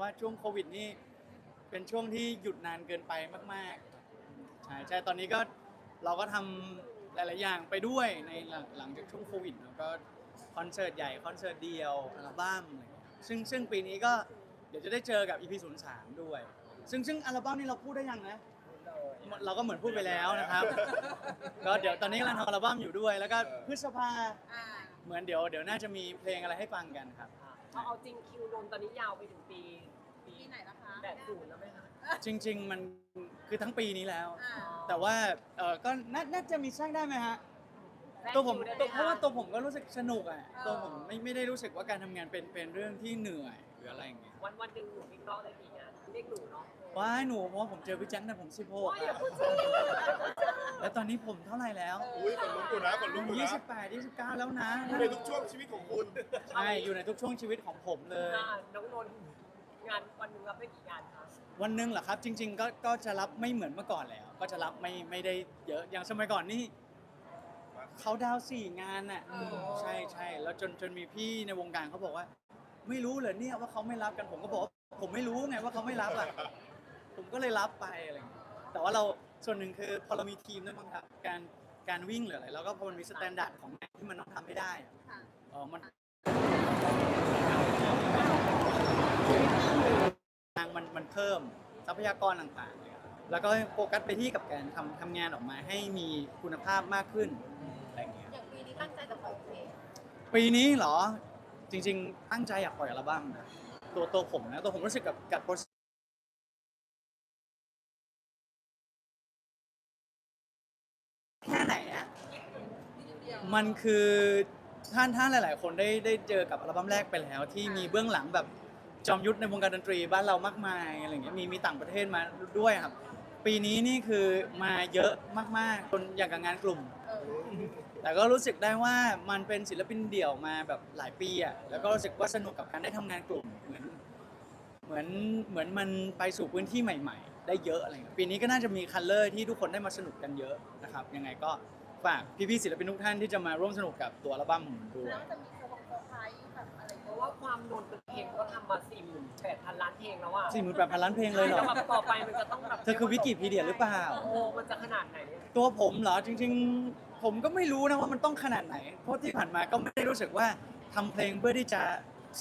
ว่าช่วงโควิดนี่เป็นช่วงที่หยุดนานเกินไปมากๆใช่ใช่ตอนนี้ก็เราก็ทำหลาย ๆ อย่างไปด้วยในหลังหลังจากช่วงโควิดแล้วก็คอนเสิร์ตใหญ่คอนเสิร์ตเดียวอัลบั้มอะไรอย่างเงี้ยซึ่งซึ่งปีนี้ก็เดี๋ยวจะได้เจอกับ EP 0 3ด้วย ซึ่งซึ่งอัลบั้มนี้เราพูดได้ยังนะ เราก็เหมือนพูดไปแล้วนะครับ ก็เดี๋ยวตอนนี้กำลังทำอัลบั้มอยู่ด้วย แล้วก็พฤษภาอ่าเหมือนเดี๋ยวเดี๋ยวน่าจะมีเพลงอะไรให้ฟังกันครับ เอาเอาจริงคิวนนท์ตอนนี้ยาวไปถึงปีปีไหนล่ะคะ แปดศูนย์แล้วไหมคะจริง ๆ มันคือทั้งปีนี้แล้ว อ่าแต่ว่าเออก็น่าน่าจะมีสร้างได้ไหมฮะแทรกตัวผมคิได้ไหตัวเพราะว่าคตัวผมก็รู้สึกสนุกอะตัวผมไม่ไม่ได้รู้สึกว่าการทำงานเป็นเป็นเรื่องที่เหนื่อยหรืออะไรอย่างเงี้ยวันวันหนึ่งหนูวิเคราะห์ได้กี่งานเรียกหนูเนาะว้ายหนูเพราะว่าผมเจอพี่แจ็คแต่ผม16โอ้ยอย่าอะพูดชื่อแล้วตอนนี้ผมเท่าไหร่แล้วอุ้ยขนลุกอยู่นะขนลุกอยู่นะ28 29แล้วนะ อยู่ในทุกช่วงชีวิตของคุณ ใช่ อยู่ในทุกช่วงชีวิตของผมเลย อ่าน้องนนท์ งานวันหนึ่งรับได้กี่งานคะวันหนึ่งเหรอครับ จริง ๆ ก็ก็จะรับไม่เหมือนเมื่อก่อนแล้ว ก็จะรับไม่ไม่ได้เยอะอย่างสมัยก่อนนี่เขาดาวน์สี่งานน่ะใช่ใช่แล้วจนจนมีพี่ในวงการเขาบอกว่า ไม่รู้เหรอเนี่ยว่าเขาไม่รับกันผมก็บอกว่าผมไม่รู้ไงว่าเขาไม่รับอะผมก็เลยรับไปอะไรอย่างเงี้ยแต่ว่าเราส่วนหนึ่งคือพอเรามีทีมด้วยมั้งครับการการวิ่งหรืออะไรแล้วก็พอมันมีสแตนดาร์ดของงานที่มันต้องทำให้ได้อะค่ะ เออมันทางมันมันเพิ่มทรัพยากรต่างๆเนี่ยแล้วก็โฟกัสไปที่กับการทำทำงานออกมาให้มีคุณภาพมากขึ้นอะไรอย่างเงี้ยอย่างปีนี้ตั้งใจจะปล่อยเพลงปีนี้เหรอจริง ๆ ตั้งใจอยากปล่อยอัลบั้มนะตัวตัวผมนะตัวผมรู้สึกกับกับโปรแค่ไหนอะเดียวมันคือท่านท่านหลาย ๆ คนได้ได้เจอกับอัลบั้มแรกไปแล้ว ที่มีเบื้องหลังแบบ จอมยุทธในวงการดนตรีบ้านเรามากมายอะไรอย่างเงี้ยมีมีต่างประเทศมาด้วยครับ ปีนี้นี่คือมาเยอะมากๆจนอย่างกับงานกลุ่ม แต่ก็รู้สึกได้ว่ามันเป็นศิลปินเดี่ยวมาแบบหลายปีอะแล้วก็รู้สึกว่าสนุกกับการได้ทำงานกลุ่มเหมือนเหมือนเหมือนมันไปสู่พื้นที่ใหม่ ๆ ได้เยอะอะไรเงี้ยปีนี้ก็น่าจะมีคัลเลอร์ที่ทุกคนได้มาสนุกกันเยอะนะครับยังไงก็ฝากพี่ๆศิลปินทุกท่านที่จะมาร่วมสนุกกับตัวอัลบั้มผมด้วย แล้วจะมี ว่าความนนท์เป็นเพลงก็ทำมาสี่หมื่นแปดพันล้านเพลงแล้วอะสี่หมื่นแปดพันล้านเพลงเลยเหรอแต่แบบต่อไปมันจะต้องแบบเธอคือวิกิพีเดียหรือเปล่า โอ้มันจะขนาดไหนตัวผมเหรอจริง ๆ ผมก็ไม่รู้นะว่ามันต้องขนาดไหน เพราะที่ผ่านมาก็ไม่ได้รู้สึกว่าทำเพลงเพื่อที่จะ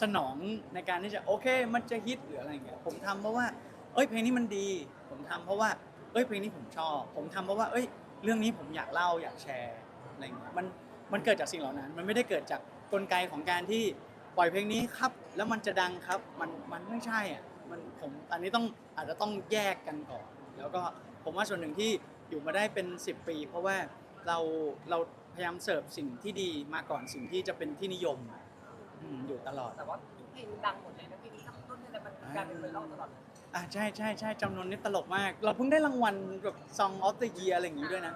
สนองในการที่จะโอเค มันจะฮิตหรืออะไรอย่างเงี้ยผมทำเพราะว่า เอ้ยเพลงนี้มันดี ผมทำเพราะว่าเอ้ยเพลงนี้ผมชอบ ผมทำเพราะว่า เอ้ย เรื่องนี้ผมอยากเล่าอยากแชร์อะไรอย่างเงี้ยมันมันเกิดจากสิ่งเหล่านั้น มันไม่ได้เกิดจากกลไกของการที่ ปล่อยเพลงนี้ครับ แล้วมันจะดังครับ มันมันไม่ใช่อะมันผมอันนี้ต้องอาจจะต้องแยกกันก่อน แล้วก็ผมว่าส่วนหนึ่งที่อยู่มาได้เป็น 10 ปี เพราะว่าเราเราพยายามเสิร์ฟสิ่งที่ดีมาก่อนสิ่งที่จะเป็นที่นิยมอืมอยู่ตลอดแต่ว่าทุกเพลงดังหมดเลยนะเพลงนี้ทั้งต้นเนี่ยแต่มันกลายเป็นไวรัลตลอดเลยอะใช่ใช่ใช่จำนวนนี้ตลกมาก เราเพิ่งได้รางวัลแบบ Song of the Year อะไรอย่างงี้ด้วยนะ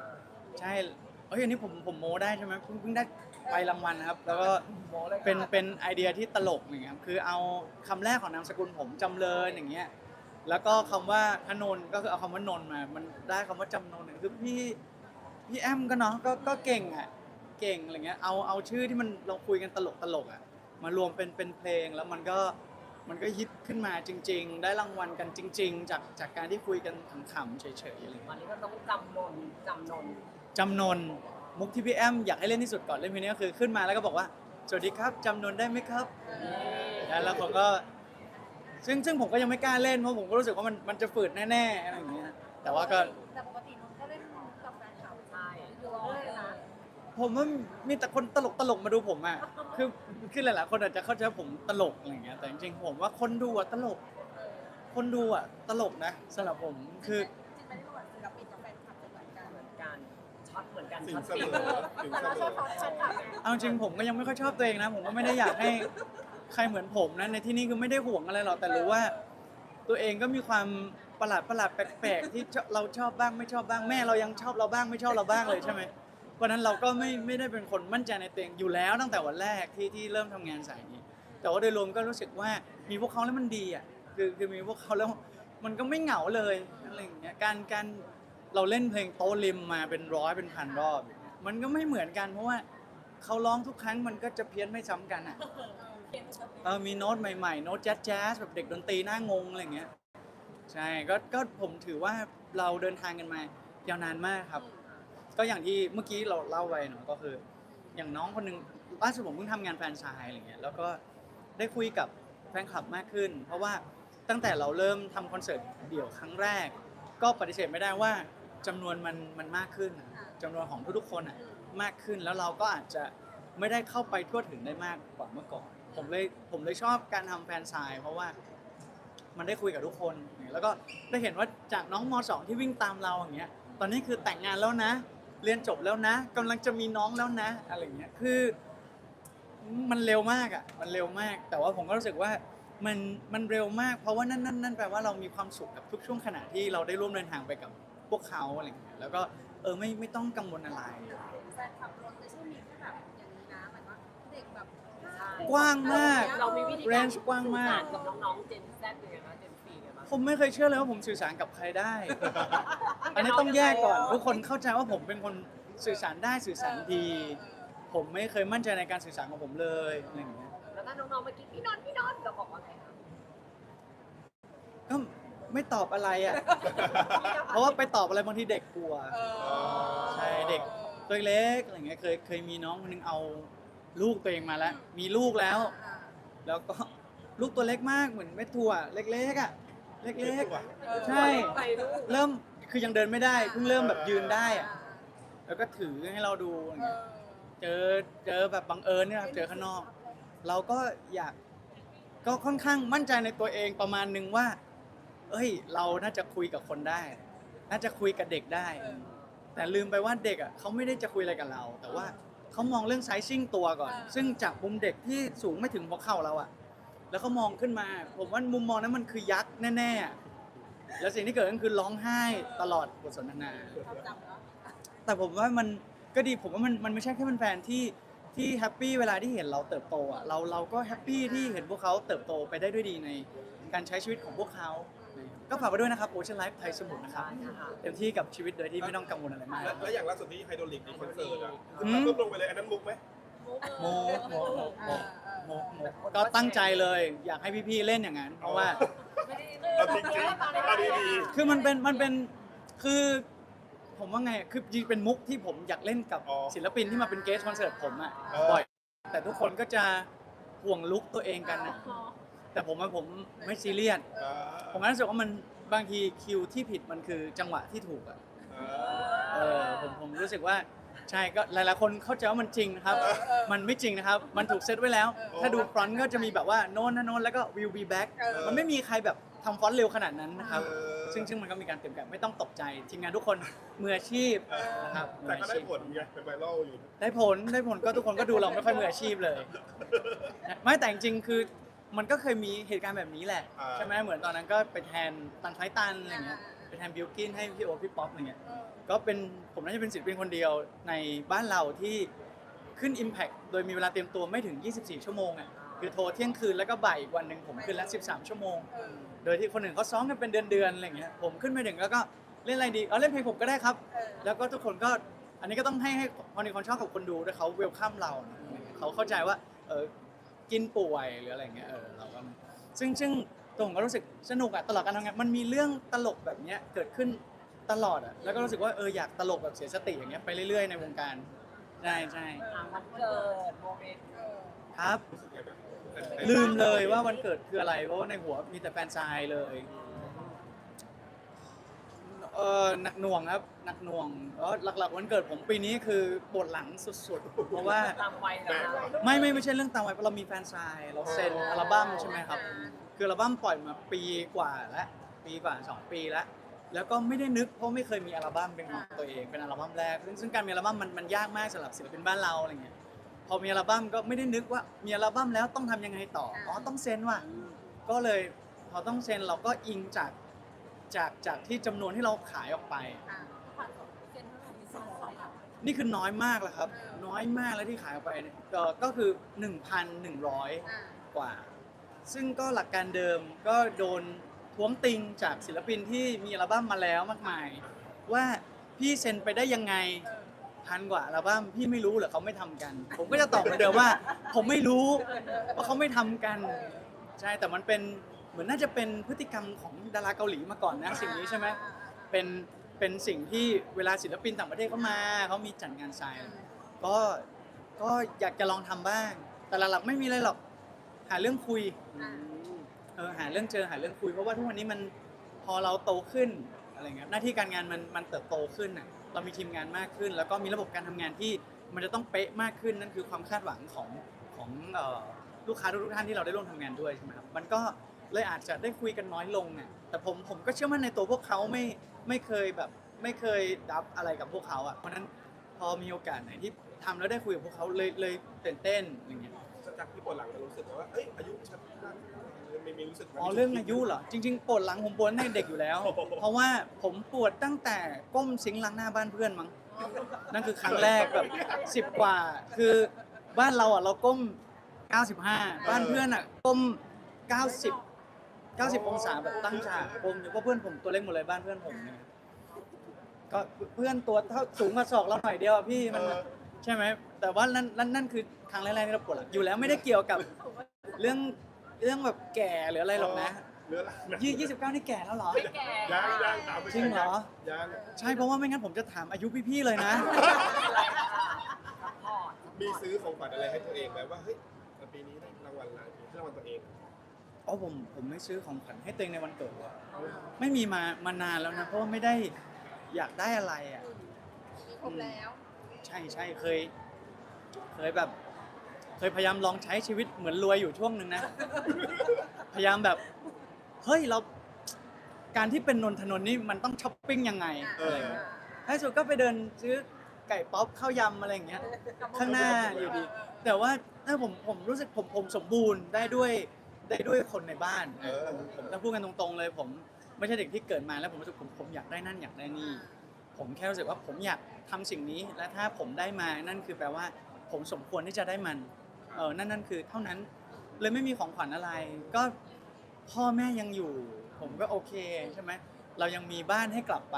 ใช่เอ้ยอันนี้ผมผมโม้ได้ใช่ไหมเพิ่งเพิ่งได้ ไปรางวัลนะครับ แล้วก็โมเลยค่ะเป็นเป็นไอเดียที่ตลกอย่างเงี้ยครับคือเอาคำแรกของนามสกุลผมจำเริญอย่างเงี้ยแล้วก็คำว่าธนนท์ก็คือเอาคำว่านนท์มา มันได้คำว่าจำนนท์คือพี่พี่แอมก็เนาะก็ก็เก่งอะเก่งอะไรเงี้ยเอาเอาชื่อที่มันเราคุยกันตลกตลกอะมารวมเป็นเป็นเพลงแล้วมันก็มันก็ฮิตขึ้นมาจริง ๆ ได้รางวัลกันจริง ๆ จากจากการที่คุยกันขำๆเฉยๆอะไรตอเงี้นยนี้ก็ต้องจำนนจำนนจำนน มุกที่พี่แอมอยากให้เล่นที่สุดก่อนเล่นเพลงนี้ก็คือขึ้นมาแล้วก็บอกว่า สวัสดีครับจำนนได้ไหมครับแล้วผมก็ซึ่งซึ่งผมก็ยังไม่กล้าเล่นเพราะผมก็รู้สึกว่ามันมันจะฝืดแน่ๆอะไรอย่างเงี้ยแต่ว่าก็แต่ปกตินนท์ก็เล่นกับแฟนคลับใช่อยู่ร้อยนะผมว่ามีแต่คนตลกตลกๆมาดูผมอะคือคือหลายๆคนอาจจะเข้าใจว่าผมตลกอะไรอย่างเงี้ยแต่จริงๆผมว่าคนดูอะตลก คนดูอะตลกนะสำหรับผมคือ กันสิ่ช็งอตเสปิมดอสิ่งแต่เสเรามชอบอเขาแฟนคลับไงเอาจริงผมก็ยังไม่ค่อยชอบตัวเองนะ ผมก็ไม่ได้อยากให้ใครเหมือนผมนะในที่นี้คือไม่ได้ห่วงอะไรหรอกแต่รู้ว่า ตัวเองก็มีความประหลาดประหลาดแปลกๆที่เราชอบบ้างไม่ชอบบ้างแม่เรายังชอบเราบ้างไม่ชอบเราบ้างเลยใช่ไหมเพราะฉะนั้นเราก็ไม่ไม่ได้เป็นคนมั่นใจในตัวเองอยู่แล้วตั้งแต่วันแรกที่ที่เริ่มทำงานสายนี้ แต่ว่าโดยรวมก็รู้สึกว่ามีพวกเขาแล้วมันดีอะคือคือมีพวกเขาแล้วมันก็ไม่เหงาเลยอะไรอย่างเงี้ยการการ เราเล่นเพลงโตะริมมาเป็นร้อยเป็นพันรอบอย่างเงี้ยมันก็ไม่เหมือนกันเพราะว่าเขาร้องทุกครั้งมันก็จะเพี้ยนไม่ซ้ำกันอะ เออมีโน้ตใหม่ๆ โน้ตแจ๊สแจ๊สแบบเด็กดนตรีหน้างงอะไรอย่างเงี้ยใช่ก็ก็ผมถือว่าเราเดินทางกันมายาวนานมากครับ ก็อย่างที่เมื่อกี้เราเล่าไปเนาะก็คือ อย่างน้องคนหนึงล่าสุดผมเพิ่งทำงานแฟรนไชายอะไรเงี้ยแล้วก็ได้คุยกับแฟนคลับมากขึ้น เพราะว่าตั้งแต่เราเริ่มทำคอนเสิร์ตเดี่ยวครั้งแรก ก็ปฏิเสธไม่ได้ว่า จำนวนมันมันมากขึ้นอะจำนวนของทุกๆคนอะมากขึ้นแล้วเราก็อาจจะไม่ได้เข้าไปทั่วถึงได้มากกว่าเมื่อก่อน ผมเลยผมเลยชอบการทำแฟนไซน์เพราะว่ามันได้คุยกับทุกคน แล้วก็ได้เห็นว่าจากน้องมสองที่วิ่งตามเราอย่างเงี้ย ตอนนี้คือแต่งงานแล้วนะ เรียนจบแล้วนะกำลังจะมีน้องแล้วนะ อะไรอย่างเงี้ย คือ มันเร็วมากอะ มันเร็วมาก แต่ว่าผมก็รู้สึกว่ามันมันเร็วมาก เพราะว่านั่นนั่นนั่นแปลว่าเรามีความสุขกับทุกช่วงขณะที่เราได้ร่วมเดินทางไปกับพ วกเขาอะไรอย่างเงี้ยแล้วก็เออไม่ไม่ต้องกังวลอะไร แฟนคลับรถไม่ใช่มีแค่แบบอย่างนี้นะหมายว่าเด็กแบบกว้างมาก เรามีวิธีการ range กว้างมาก สื่อสรกับน้องๆ Gen Z ยังไงบ้าง Gen 4ยังไงบ้างผมไม่เคยเชื่อเลยว่าผมสื่อสารกับใครได้ อันนี้ต้องแยกก่อน ทุกคนเข้าใจว่าผมเป็นคนสื่อสารได้สื่อสารดี ผมไม่เคยมั่นใจในการสื่อสารของผมเลยอะไรอย่างเงี้ยแล้วถ้าน้องๆเมื่อกี้พี่นนท์พี่นนท์เราบอกว่าไงคะก็ ไม่ตอบอะไรอะ เพราะว่าไปตอบอะไรบางทีเด็กกลัว ใช่เด็กตัวเล็กอะไรเงี้ยเคยเคยมีน้องคนนึงเอาลูกตัวเองมาแล้ว มีลูกแล้ว แล้วก็ลูกตัวเล็กมากเหมือนเม็ดถั่วเล็กๆอะเล็กๆใช่ไปลูกเริ่มคือยังเดินไม่ได้เพิ่งเริ่มแบบยืนได้อะแล้วก็ถือให้เราดูอะไรเงี้ยเจอเจอแบบบังเอิญเนี่ยครับเจอข้างนอก เราก็อยากก็ค่อนข้างมั่นใจในตัวเองประมาณนึงว่า เอ้ย เราน่าจะคุยกับคนได้ น่าจะคุยกับเด็กได้ แต่ลืมไปว่าเด็กอะเขาไม่ได้จะคุยอะไรกับเรา แต่ว่าเขามองเรื่องไซซิ่งตัวก่อน ซึ่งจากมุมเด็กที่สูงไม่ถึงหัวเข่าเราอะ แล้วเขามองขึ้นมา ผมว่ามุมมองนั้นมันคือยักษ์แน่ๆอะแล้วสิ่งที่เกิดก็คือร้องไห้ตลอดบทสนทนาจำแล้วแต่ผมว่ามันก็ดีผมว่ามันมันไม่ใช่แค่แฟนๆที่ที่แฮปปี้เวลาที่เห็นเราเติบโตอะเราเราก็แฮปปี้ที่เห็นพวกเขาเติบโตไปได้ด้วยดีในการใช้ชีวิตของพวกเขา ก็ฝากไว้ด้วยนะครับโอเชียนไลฟ์ไทยสมุทรนะครับเต็มที่กับชีวิตโดยที่ไม่ต้องกังวลอะไรมากแล้วอย่างล่าสุดที่ไฮโดรลิกมีคอนเสิร์ตอะอืมปุ๊บลงไปเลยอันนั้นมุกไหมโมโมโมโมโมโมก็ตั้งใจเลยอยากให้พี่ๆเล่นอย่างนั้น เพราะว่าเอาจริงๆเอาดีคือมันเป็นมันเป็นคือผมว่าไงคือจริงๆเป็นมุกที่ผมอยากเล่นกับศิลปินที่มาเป็นเกสคอนเสิร์ตผมอะบ่อยแต่ทุกคนก็จะห่วงลุกตัวเองกันนะ แต่ผมว่าผมไม่ซีเรียสๆอ่าผมก็รู้สึกว่ามันบางทีคิวที่ผิดมันคือจังหวะที่ถูกอะอ่าเออผมผมรู้สึกว่าใช่ก็หลายๆคนเข้าใจว่ามันจริงนะครับ มันไม่จริงนะครับ มันถูกเซตไว้แล้ว ถ้าดูฟรอนต์ก็จะมีแบบว่าโน้นนะโน้นแล้วก็ will be back มันไม่มีใครแบบทำฟอนต์เร็วขนาดนั้นนะครับเออซึ่งซึ่งมันก็มีการเตรียมการไม่ต้องตกใจทีมงานทุกคนมืออาชีพเออนะครับมืแต่อก็อาได้ชีพผลไงเป็นไวรัลอยู่ ได้ผลได้ผลก็ทุกคนก็ดูเราไม่ค่อยมืออาชีพเลยนะไม่แต่จริงๆคือ มันก็เคยมีเหตุการณ์แบบนี้แหละ อ่า ใช่ไหมเหมือนตอนนั้นก็ไปแทนตันไฟตันอะไรเงี้ยไปแทนบิลกินให้พี่โอตพี่ป๊อปอะไรเงี้ยก็เป็นผมน่าจะเป็นศิลปินคนเดียวในบ้านเราที่ขึ้น Impact โดยมีเวลาเตรียมตัวไม่ถึง 24 ชั่วโมงอะคือโทรเที่ยงคืนแล้วก็บ่ายอีกวันหนึ่งผมขึ้นแล้ว13 ชั่วโมงโดยที่คนอื่นเขาซ้อมกันเป็นเดือนๆอะไรเงี้ยผมขึ้นไปถึงแล้วก็เล่นอะไรดีเอาเล่นเพลงผมก็ได้ครับแล้วก็ทุกคนก็อันนี้ก็ต้องให้ให้พอในคนชอบกับคนดูด้วยเขาเวลคัมเรานะอะไรเงี้ยเขาเข้าใจว่าเออ กินป่วยหรืออะไรเงี้ยเออเราก็ซึ่งซึ่งตัวผมก็รู้สึกสนุกอะตลอดการทำงานมันมีเรื่องตลกแบบเนี้ยเกิดขึ้นตลอดอะแล้วก็รู้สึกว่าเอออยากตลกแบบเสียสติอย่างเงี้ยไปเรื่อยๆในวงการใช่ใช่อะวันเกิดโมเมนต์ครับ ลืมเลยว่าวันเกิดคืออะไรเพราะว่าในหัวมีแต่แฟนชายเลย เออหนักหน่วงครับหนักหน่วงแล้วหลักๆวันเกิดผมปีนี้คือปวดหลังสุดๆ เพราะว่าตามวัยนะ ไม่ไม่ไม่ใช่เรื่องตามวัยเพราะเรามีแฟนชายเราเซ็นอัลบั้มใช่ไหมครับ คืออัลบั้มปล่อยมาปีกว่าแล้วปีกว่าสองปีแล้วแล้วก็ไม่ได้นึกเพราะไม่เคยมีอัลบั้มเป็นของตัวเองเป็นอัลบั้มแรกซึ่งซึ่งการมีอัลบั้มมันมันยากมากสำหรับศิลปินบ้านเราอะไรเงี้ยพอมีอัลบั้มก็ไม่ได้นึกว่ามีอัลบั้มแล้วต้องทำยังไงต่ออ๋อต้องเซ็นว่ะก็เลยพอต้องเซ็นเราก็อิงจาก จากจากที่จำนวนที่เราขายออกไปนี่คือน้อยมากแล้วครับ น้อยมากแล้วที่ขายออกไปเนี่ยก็ก็คือ 1,100กว่า ซึ่งก็หลักการเดิมก็โดนท้วงติงจากศิลปินที่มีอัลบั้มมาแล้วมากมาย ว่าพี่เซ็นไปได้ยังไงพันกว่าอัลบั้มพี่ไม่รู้เหรอเขาไม่ทำกัน ผมก็จะตอบเหมือนเดิมว่า ผมไม่รู้ว่าเขาไม่ทำกัน ใช่แต่มันเป็น เหมือนน่าจะเป็นพฤติกรรมของดาราเกาหลีมาก่อนนะสิ่งนี้ใช่ไหมเป็นเป็นสิ่งที่เวลาศิลปินต่างประเทศเขามาเขามีจัดงานทรายก็ก็อยากจะลองทำบ้าง แต่หลักๆไม่มีอะไรหรอกหาเรื่องคุยเออหาเรื่องเจอหาเรื่องคุยเพราะว่าทุกวันนี้มันพอเราโตขึ้นอะไรเงี้ยหน้าที่การงานมันมันเติบโตขึ้นน่ะเรามีทีมงานมากขึ้น แล้วก็มีระบบการทำงานที่มันจะต้องเป๊ะมากขึ้นนั่นคือความคาดหวังของของเอ่อลูกค้าทุกๆท่านที่เราได้ร่วมทำงานด้วยใช่ไหมครับมันก็ เลยอาจจะได้คุยกันน้อยลงอะแต่ผมผมก็เชื่อมั่นในตัวพวกเขาไม่ไม่เคยแบบไม่เคยดับอะไรกับพวกเขาอะเพราะฉะนั้นพอมีโอกาสไหนที่ทำแล้วได้คุยกับพวกเขาเลยเลยตื่นเต้นอย่างเงี้ยจากที่ปวดหลังเรารู้สึกว่าเอ้ยอายุฉันมากไม่มีรู้สึกไหมอ๋อเรื่องอายุเหรอจริง ๆปวดหลังผมปวดตั้งแต่เด็กอยู่แล้ว เพราะว่าผมปวดตั้งแต่ก้มซิงค์ล้างหน้าบ้านเพื่อนมั้งนั่นคือครั้งแรกแบบสิบ10กว่า คือบ้านเราอะเราก้ม 95 บ้านเพื่อนอะก้ม 90 90 องศาแบบตั้งฉากก้มอยู่เพราะเพื่อนผมตัวเล็กหมดเลยบ้านเพื่อนผมเนี่ยก็เพื่อนตัวเท่าสูงมาศอกเราหน่อยเดียวอะพี่มันใช่ไหมแต่ว่านั่นนั่นนั่นคือครั้งแรกๆที่เราปวดหลังอยู่แล้วไม่ได้เกี่ยวกับเรื่องเรื่องแบบแก่หรืออะไรหรอกนะเนื้อหลังนะยี่ยี่สิบเก้านี่แก่แล้วเหรอ ไม่แก่ยังยังถามไปจริงเหรอ ยัง ใช่เพราะว่าไม่งั้นผมจะถามอายุพี่ๆเลยนะพอร์ตมีซื้อของขวัญอะไรให้ตัวเองไหมว่าเฮ้ยปีนี้ได้รางวัลอะไรให้รางวัลตัวเอง อ๋อผมผมไม่ซื้อของขวัญให้ตัวเองในวันเกิดอะไม่มีมามานานแล้วนะ เพราะว่าไม่ได้อยากได้อะไรอะ มีครบแล้ว ใช่ใช่เคย เคยแบบ เคยพยายามลองใช้ชีวิตเหมือนรวยอยู่ช่วงหนึ่งนะ พยายามแบบ เฮ้ยเราการที่เป็นนนทนนท์นี่มันต้องช้อปปิ้งยังไงเออ ท้ายสุดก็ไปเดินซื้อไก่ป๊อปข้าวยำอะไรอย่างเงี้ย ข้างหน้าอยู่ดี แต่ว่าถ้าผมผมรู้สึกผมผมสมบูรณ์ได้ด้วย ได้ด้วยคนในบ้านเออผมผมจะพูดกันตรงๆเลย ผมไม่ใช่เด็กที่เกิดมาแล้วผมรู้สึกผมผมอยากได้นั่นอยากได้นี่ ผมแค่รู้สึกว่าผมอยากทำสิ่งนี้ และถ้าผมได้มานั่นคือแปลว่า ผมสมควรที่จะได้มันเออนั่นนั่นคือเท่านั้นเลยไม่มีของขวัญอะไร ก็พ่อแม่ยังอยู่ ผมก็โอเคใช่ไหมเรายังมีบ้านให้กลับไป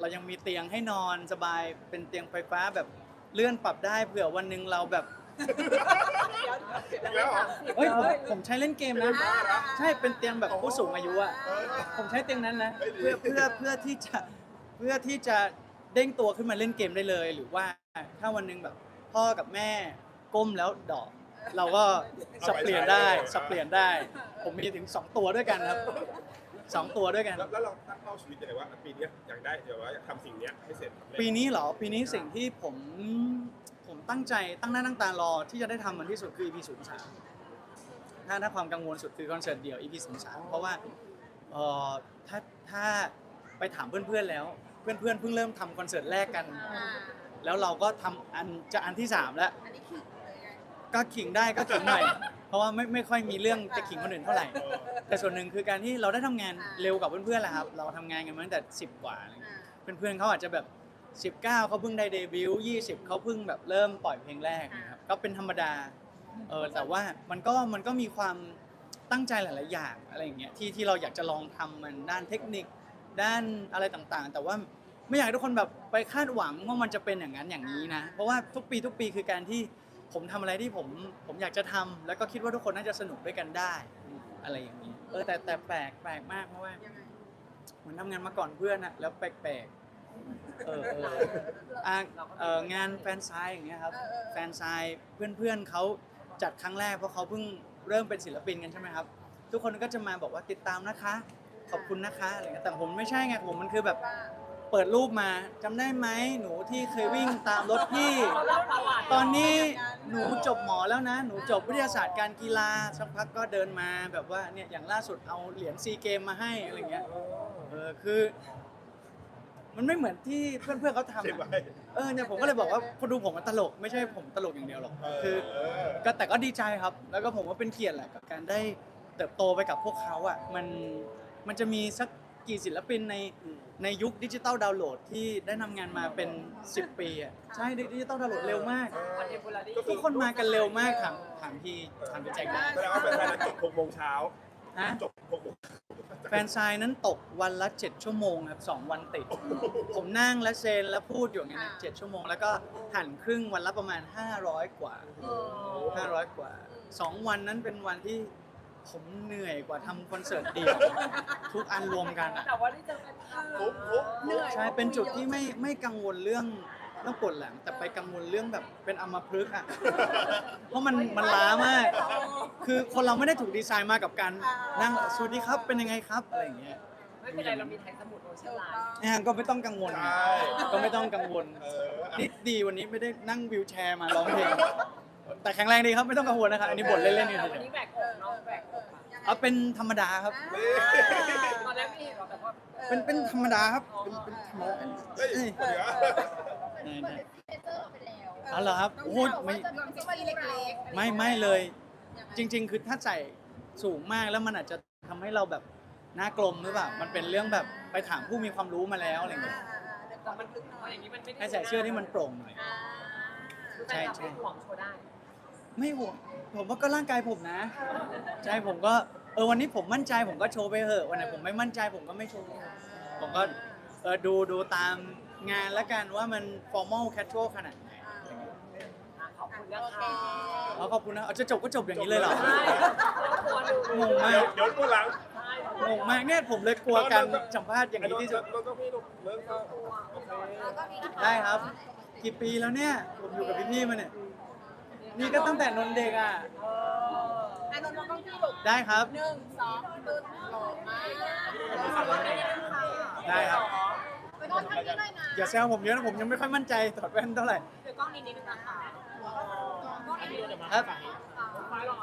เรายังมีเตียงให้นอนสบายเป็นเตียงไฟฟ้าแบบเลื่อนปรับได้เผื่อวันหนึ่งเราแบบ อีกแล้วเหรอ เฮ้ยผมผมใช้เล่นเกมนะ ใช่เป็นเตียงแบบผู้สูงอายุอะผมใช้เตียงนั้นนะเพื่อเพื่อเพื่อที่จะเพื่อที่จะเด้งตัวขึ้นมาเล่นเกมได้เลย หรือว่าถ้าวันหนึงแบบพ่อกับแม่ก้มแล้วดอก เราก็สับเปลี่ยนได้สับเปลี่ยนได้ ผมมีถึงสองตัวด้วยกันครับสองตัวด้วยกัน แล้วแล้วเราตั้งเป้าชีวิตยังไงว่าปีเนี้ยอยากได้เดี๋ยวว่าอยากทำสิ่งเนี้ยให้เสร็จสำเร็จปีนี้เหรอปีนี้สิ่งที่ผม ตั้งใจตั้งหน้าตั้งตารอที่จะได้ทำมันที่สุดคือ EP 0 3ถ้าถ้าความกังวลสุดคือคอนเสิร์ตเดี่ยว EP 0 3เพราะว่าเอ่อถ้าถ้าไปถามเพื่อนๆแล้ว เพื่อนๆเพิ่งเริ่มทำคอนเสิร์ตแรกกัน อ่าแล้วเราก็ทำอันจะอันที่3แล้ว อันนี้ขิงเลยไงก็ขิงได้ก็ขิงหน่อย เพราะว่าไม่ไม่ค่อยมีเรื่องจะขิงคนอื่นเท่าไหร่เออแต่ส่วนหนึ่งคือการที่เราได้ทำงานเร็วกว่าเพื่อนๆแหละครับ เราทำงานกันมาตั้งแต่10กว่าอะไรเงี้ยอ่าเพื่อนๆเขาอาจจะแบบ 19 เขาเพิ่งได้เดบิวต์20 เขาเพิ่งแบบเริ่มปล่อยเพลงแรกนะครับก็เป็นธรรมดาเออแต่ว่ามันก็มันก็มีความตั้งใจหลาย ๆ อย่างอะไรอย่างเงี้ยที่ที่เราอยากจะลองทำมันด้านเทคนิคด้านอะไรต่างๆ แต่ว่าไม่อยากให้ทุกคนแบบไปคาดหวังว่ามันจะเป็นอย่างนั้นอย่างนี้นะ เพราะว่าทุกปีทุกปีคือการที่ผมทำอะไรที่ผมผมอยากจะทำแล้วก็คิดว่าทุกคนน่าจะสนุกด้วยกันได้ อะไรอย่างนี้ เออแต่แต่แปลกแปลกมากเพราะว่ายังไงเหมือนทำงานมาก่อนเพื่อนอะแล้วแปลกๆ เออเอออะเอองานแฟนไซน์อย่างเงี้ยครับเออเออแฟนไซน์เพื่อนๆเขาจัดครั้งแรกเพราะเขาเพิ่งเริ่มเป็นศิลปินกันใช่ไหมครับ ทุกคนก็จะมาบอกว่าติดตามนะคะ ขอบคุณนะคะอะไรเงี้ยแต่ผมไม่ใช่ไงผมมันคือแบบว่าเปิดรูปมาจำได้ไหมหนูที่เคยวิ่งตามรถพี่เขาเล่าประวัติตอนนี้หนูจบหมอแล้วนะ หนูจบวิทยาศาสตร์การกีฬาสักพักก็เดินมาแบบว่าเนี่ยอย่างล่าสุดเอาเหรียญซีเกมมาให้อะไรเงี้ยเออคือ มันไม่เหมือนที่เพื่อนๆเขาทำเก็บอะไว้เออเนี่ยผมก็เลยบอกว่าคนดูผมมันตลกไม่ใช่ผมตลกอย่างเดียวหรอกเออคือเออก็แต่ก็ดีใจครับ แล้วก็ผมว่าเป็นเกียรติแหละกับการได้เติบโตไปกับพวกเขาอะ มัน มันจะมีสักกี่ศิลปินใน ในยุคดิจิตอลดาวน์โหลดที่ได้ทำงานมาเป็น 10 ปีอะ ใช่ดิจิตอลดาวน์โหลดเร็วมาก คอนเทมพอรารีทุกคนมากันเร็วมากถามถามพี่ถามพี่แจ็คได้แสดงว่าแฟนๆนั้นจบหกโมงเช้าฮะจบหกโมง แฟนซายนั้นตกวันละ 7 ชั่วโมงครับสองวันติด ผมนั่งและเซนและพูดอยู่อย่างนี้นะเจ็ดชั่วโมง แล้วก็หันครึ่งวันละประมาณ 500 กว่า 500 กว่า 2 วันนั้นเป็นวันที่ผมเหนื่อยกว่าทำคอนเสิร์ตเดียวทุกอันรวมกันอะแต่ว่าได้เจอแฟนคลับปุ๊บปุ๊บเหนื่อย ใช่เป็นจุดที่ไม่ไม่กังวลเรื่อง เรื่องปวดหลังแต่ไปกังวลเรื่องแบบเป็นอัมพฤกษ์อะ เพราะมันมันล้ามาก คือคนเราไม่ได้ถูกดีไซน์มากับการนั่งสวัสดีครับเป็นยังไงครับอะไรอย่างเงี้ยไม่เป็นไรเรามีไทยสมุดโอเชียนไลน์อะก็ไม่ต้องกังวลไงก็ไม่ต้องกังวลเอออะนี่ดีวันนี้ไม่ได้นั่งวิวแชร์มาร้องเพลงแต่แข็งแรงดีครับไม่ต้องกังวลนะครับอันนี้บ่นเล่นๆอยู่แต่เฉวันยนี้แบกอกเนาะแบกอกอะๆเอาเป็นธรรมดาครับ ตอนแรกไม่เห็นหรอกแต่ว่าเป็นเป็นธรรมดาครับเป็นเป็นธรรมดาเฮ้ยเอ้ยเดี๋ยวได้ได้เทเซอร์ออกไปแล้วอ๋อเหรอครับโอ้โหไม่ จะลองซิกเล็กๆไม่ไม่เลย จริง ๆ คือถ้าใส่สูงมากแล้วมันอาจจะทำให้เราแบบหน้ากลมหรือเปล่ามันเป็นเรื่องแบบไปถามผู้มีความรู้มาแล้วอะไรเงี้ยแต่มันคือเอาอย่างนี้มันไม่ได้ให้ใส่เสื้อที่มันโปร่งหน่อย คือแฟนคลับไม่ห่วงโชว์ได้ ไม่ห่วงผมว่าก็ร่างกายผมนะใช่ผมก็เออวันนี้ผมมั่นใจผมก็โชว์ไปเถอะวันไหนผมไม่มั่นใจผมก็ไม่โชว์ผมก็เออดูดูตาม งานแล้วกันว่ามัน formal casual ขนาดไหนอะไรเงี้ยอะขอบคุณนะคะเอาขอบคุณนะเอาจะจบก็จบอย่างนี้เลยเหรอใช่แล้วตัวดูงงมาก เดี๋ยวเดี๋ยวกูหลังใช่งงมากเนี่ยผมเลยกลัวการสัมภาษณ์อย่างนี้ที่สุดเราต้องพี่ลูกเริ่มเข้าโอเคได้ครับ กี่ปีแล้วเนี่ย ผมอยู่กับพี่ๆมาเนี่ย นี่ก็ตั้งแต่นนเด็กอะเอออันนนท์มองกล้องพี่ลูกได้ครับหนึ่งสองปึ๊บหล่อมากได้ครับไปน อนข้างนี้หน่อยนะอย่าแซวผมเยอะนะผมยังไม่ค่อยมั่นใจถอดแว่นเท่าไหร่เดี๋ยวกล้องนี้นิดนึงนะคะกล้องนี้นิดนึงครับมาหรอ